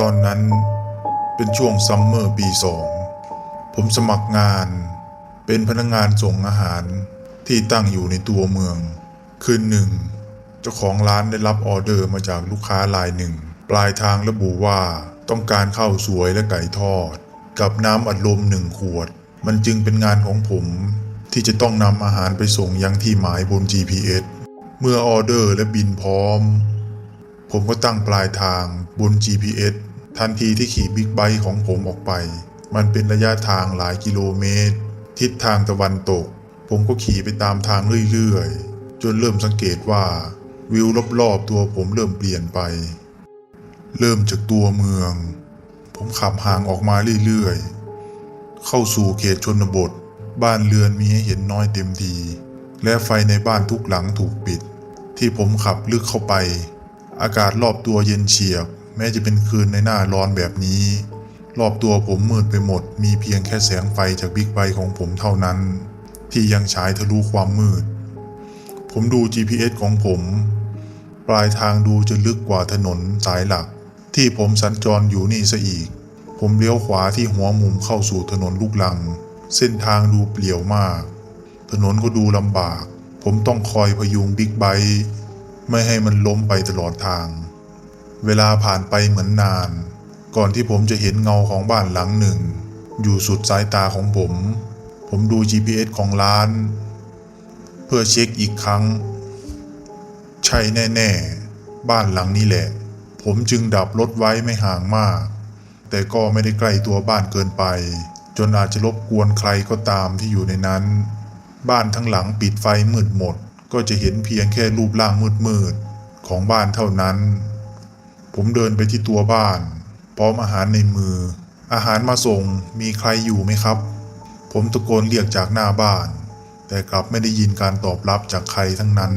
ตอนนั้นเป็นช่วงซัมเมอร์ปีสองผมสมัครงานเป็นพนักงานส่งอาหารที่ตั้งอยู่ในตัวเมือง คืนหนึ่ง เจ้าของร้านได้รับออเดอร์มาจากลูกค้ารายหนึ่ง ปลายทางระบุว่าต้องการข้าวสวยและไก่ทอด กับน้ำอัดลมหนึ่งขวด มันจึงเป็นงานของผมที่จะต้องนำอาหารไปส่งยังที่หมายบน GPS เมื่อออเดอร์และบินพร้อม ผมก็ตั้งปลายทางบน GPS ทันทีที่ขี่บิ๊กไบค์ของผมออกไป มันเป็นระยะทางหลายกิโลเมตร ทิศทางตะวันตก ผมก็ขี่ไปตามทางเรื่อยๆ จนเริ่มสังเกตว่า วิวรอบๆตัวผมเริ่มเปลี่ยนไป เริ่มจากตัวเมือง ผมขับห่างออกมาเรื่อยๆ เข้าสู่เขตชนบท บ้านเรือนมีให้เห็นน้อยเต็มที และไฟในบ้านทุกหลังถูกปิด ที่ผมขับลึกเข้าไป อากาศรอบตัวเย็นเฉียบ ม้จะเป็นคืนในหน้าร้อนแบบนี้ รอบตัวผมมืดไปหมด มีเพียงแค่แสงไฟจากบิ๊กไบค์ของผมเท่านั้น ที่ยังฉายทะลุความมืด ผมดู GPS ของผม ปลายทางดูจะลึกกว่าถนนสายหลัก ที่ผมสัญจรอยู่นี่ซะอีก ผมเลี้ยวขวาที่หัวมุมเข้าสู่ถนนลูกลัง เส้นทางดูเปลี่ยวมาก ถนนก็ดูลำบาก ผมต้องคอยพยุงบิ๊กไบค์ไม่ให้มันล้มไปตลอดทาง เวลาผ่านไปเหมือนนาน ก่อนที่ผมจะเห็นเงาของบ้านหลังหนึ่ง อยู่สุดสายตาของผม ผมดู GPS ของร้าน เพื่อเช็คอีกครั้ง ใช่แน่ ๆ บ้านหลังนี้แหละ ผมจึงดับรถไว้ไม่ห่างมาก แต่ก็ไม่ได้ใกล้ตัวบ้านเกินไป จนอาจจะรบกวนใครก็ตามที่อยู่ในนั้น บ้านทั้งหลังปิดไฟมืดหมด ก็จะเห็นเพียงแค่รูปร่างมืดๆของบ้านเท่านั้น ผมเดินไปที่ตัวบ้าน พร้อมอาหารในมือ อาหารมาส่งมีใครอยู่ไหมครับ ผมตะโกนเรียกจากหน้าบ้าน แต่กลับไม่ได้ยินการตอบรับจากใครทั้งนั้น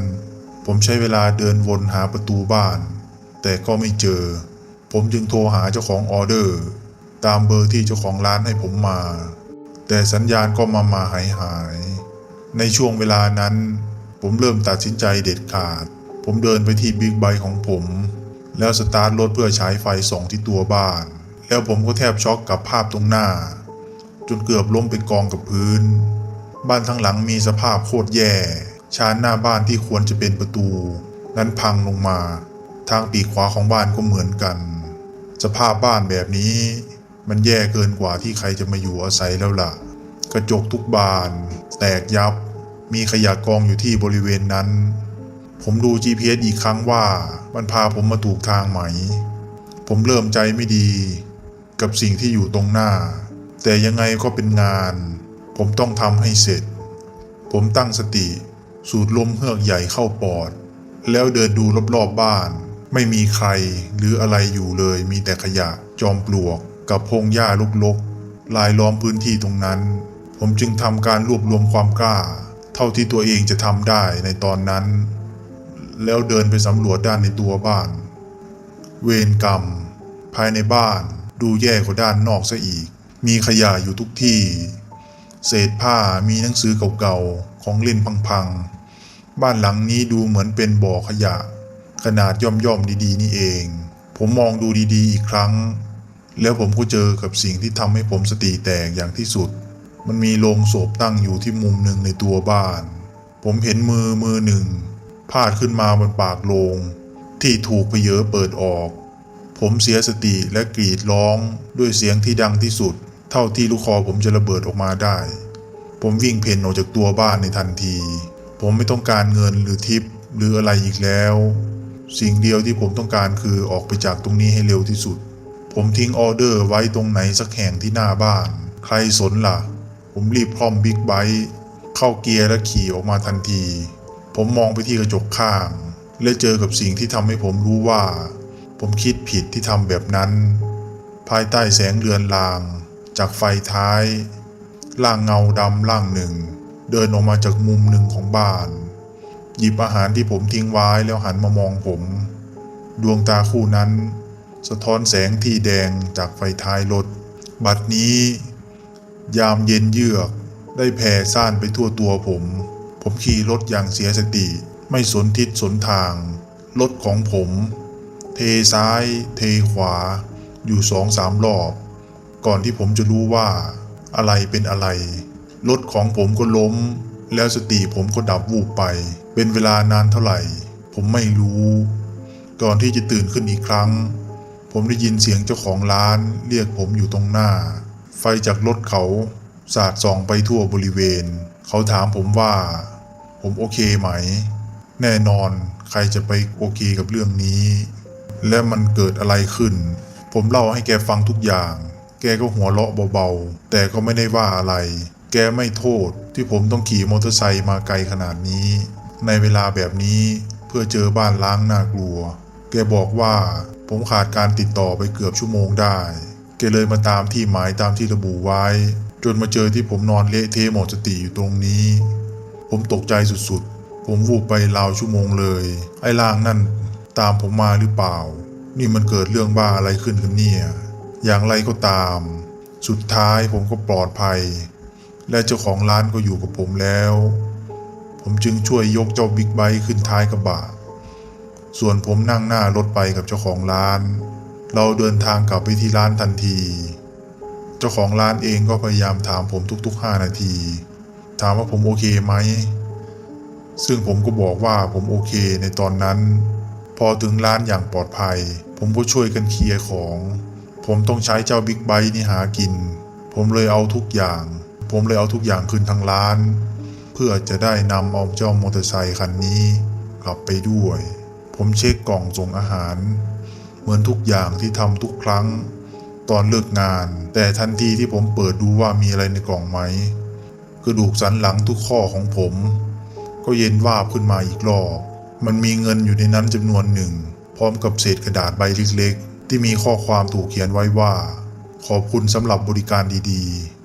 ผมใช้เวลาเดินวนหาประตูบ้าน แต่ก็ไม่เจอ ผมจึงโทรหาเจ้าของออเดอร์ ตามเบอร์ที่เจ้าของร้านให้ผมมา แต่สัญญาณก็มามาหายหายในช่วงเวลานั้น ผมเริ่มตัดสินใจเด็ดขาด ผมเดินไปที่บิ๊กไบค์ของผม แล้วสตาร์ทรถเพื่อฉายไฟส่องที่ตัวบ้าน แล้วผมก็แทบช็อกกับภาพตรงหน้า จนเกือบล้มไปกองกับพื้น บ้านทั้งหลังมีสภาพโคตรแย่ชานหน้าบ้านที่ควรจะเป็นประตู นั้นพังลงมา ทางปีกขวาของบ้านก็เหมือนกัน สภาพบ้านแบบนี้ มันแย่เกินกว่าที่ใครจะมาอยู่อาศัยแล้วล่ะ กระจกทุกบาน แตกยับ มีขยะกองอยู่ที่บริเวณนั้น ผมดู GPS อีกครั้งว่ามันพาผมมาถูกทางไหม ผมเริ่มใจไม่ดี กับสิ่งที่อยู่ตรงหน้า แต่ยังไงก็เป็นงาน ผมต้องทำให้เสร็จ ผมตั้งสติ สูดลมเฮือกใหญ่เข้าปอด แล้วเดินดูรอบๆบบ้าน ไม่มีใครหรืออะไรอยู่เลยมีแต่ขยะจอมปลวก กับพงหญ้าลกๆลายล้อมพื้นที่ตรงนั้น ผมจึงทำการรวบรวมความกล้า เท่าที่ตัวเองจะทำได้ในตอนนั้น แล้วเดินไปสำรวจด้านในตัวบ้าน เวรกรรม ภายในบ้านดูแย่กว่าด้านนอกซะอีก มีขยะอยู่ทุกที่ เศษผ้ามีหนังสือเก่าๆ ของเล่นพังๆ บ้านหลังนี้ดูเหมือนเป็นบ่อขยะ ขนาดย่อมๆดีๆ นี่เอง ผมมองดูดีๆ อีกครั้ง แล้วผมก็เจอกับสิ่งที่ทำให้ผมสติแตกอย่างที่สุด มันมีโลงศพตั้งอยู่ที่มุมหนึ่งในตัวบ้าน ผมเห็นมือมือหนึ่ง พาดขึ้นมาบนปากโลง ที่ถูกเพเยอเปิดออก ผมเสียสติและกรีดร้องด้วยเสียงที่ดังที่สุด เท่าที่ลูกคอผมจะระเบิดออกมาได้ ผมวิ่งเพ่นออกจากตัวบ้านในทันที ผมไม่ต้องการเงินหรือทิปหรืออะไรอีกแล้ว สิ่งเดียวที่ผมต้องการคือออกไปจากตรงนี้ให้เร็วที่สุด ผมทิ้งออเดอร์ไว้ตรงไหนสักแห่งที่หน้าบ้าน ใครสนล่ะ ผมรีบคล่อมบิ๊กไบค์เข้าเกียร์และขี่ออกมาทันที ผมมองไปที่กระจกข้าง และเจอกับสิ่งที่ทำให้ผมรู้ว่า ผมคิดผิดที่ทำแบบนั้น ภายใต้แสงเรือนราง จากไฟท้ายร่างเงาดำร่างหนึ่ง เดินออกมาจากมุมหนึ่งของบ้าน หยิบอาหารที่ผมทิ้งไว้แล้วหันมามองผม ดวงตาคู่นั้น สะท้อนแสงที่แดงจากไฟท้ายรถบัดนี้ ยามเย็นเยือกได้แผ่ซ่านไปทั่วตัวผม ผมขี่รถอย่างเสียสติ ไม่สนทิศสนทาง รถของผม เทซ้าย เทขวา อยู่สองสามรอบ ก่อนที่ผมจะรู้ว่า อะไรเป็นอะไร รถของผมก็ล้ม แล้วสติผมก็ดับวูบไป เป็นเวลานานเท่าไหร่ ผมไม่รู้ ก่อนที่จะตื่นขึ้นอีกครั้ง ผมได้ยินเสียงเจ้าของร้าน เรียกผมอยู่ตรงหน้า ไฟจากรถเขาสาดส่องไปทั่วบริเวณ เขาถามผมว่า ผมโอเคไหม แน่นอนใครจะไปโอเคกับเรื่องนี้ และมันเกิดอะไรขึ้น ผมเล่าให้แกฟังทุกอย่าง แกก็หัวเราะเบาๆ แต่ก็ไม่ได้ว่าอะไร แกไม่โทษที่ผมต้องขี่มอเตอร์ไซค์มาไกลขนาดนี้ ในเวลาแบบนี้เพื่อเจอบ้านล้างน่ากลัว แกบอกว่าผมขาดการติดต่อไปเกือบชั่วโมงได้ แกเลยมาตามที่หมายตามที่ระบุไว้ จนมาเจอที่ผมนอนเละเทะหมดสติอยู่ตรงนี้ ผมตกใจสุดๆ ผมวูบไปราวชั่วโมงเลย ไอ้ล่างนั่นตามผมมาหรือเปล่า นี่มันเกิดเรื่องบ้าอะไรขึ้นกันเนี่ย อย่างไรก็ตาม สุดท้ายผมก็ปลอดภัย และเจ้าของร้านก็อยู่กับผมแล้ว ผมจึงช่วยยกเจ้าบิ๊กไบค์ขึ้นท้ายกระบะ ส่วนผมนั่งหน้ารถไปกับเจ้าของร้าน เราเดินทางกลับไปที่ร้านทันที เจ้าของร้านเองก็พยายามถามผมทุกๆ 5 นาที ถามว่าผมโอเคไหม ซึ่งผมก็บอกว่าผมโอเคในตอนนั้น พอถึงร้านอย่างปลอดภัย ผมก็ช่วยกันเคลียร์ของ ผมต้องใช้เจ้าบิ๊กไบค์นี่หากิน ผมเลยเอาทุกอย่าง ผมเลยเอาทุกอย่างคืนทางร้าน เพื่อจะได้นำเอาเจ้ามอเตอร์ไซค์คันนี้กลับไปด้วย ผมเช็คกล่องส่งอาหาร เหมือนทุกอย่างที่ทำทุกครั้ง ตอนเลิกงาน แต่ทันทีที่ผมเปิดดูว่ามีอะไรในกล่องไหม กระดูกสันหลังทุกข้อของผม ก็เย็นวาบขึ้นมาอีกรอบ มันมีเงินอยู่ในนั้นจำนวนหนึ่ง พร้อมกับเศษกระดาษใบเล็กๆ ที่มีข้อความถูกเขียนไว้ว่า ขอบคุณสำหรับบริการดีๆ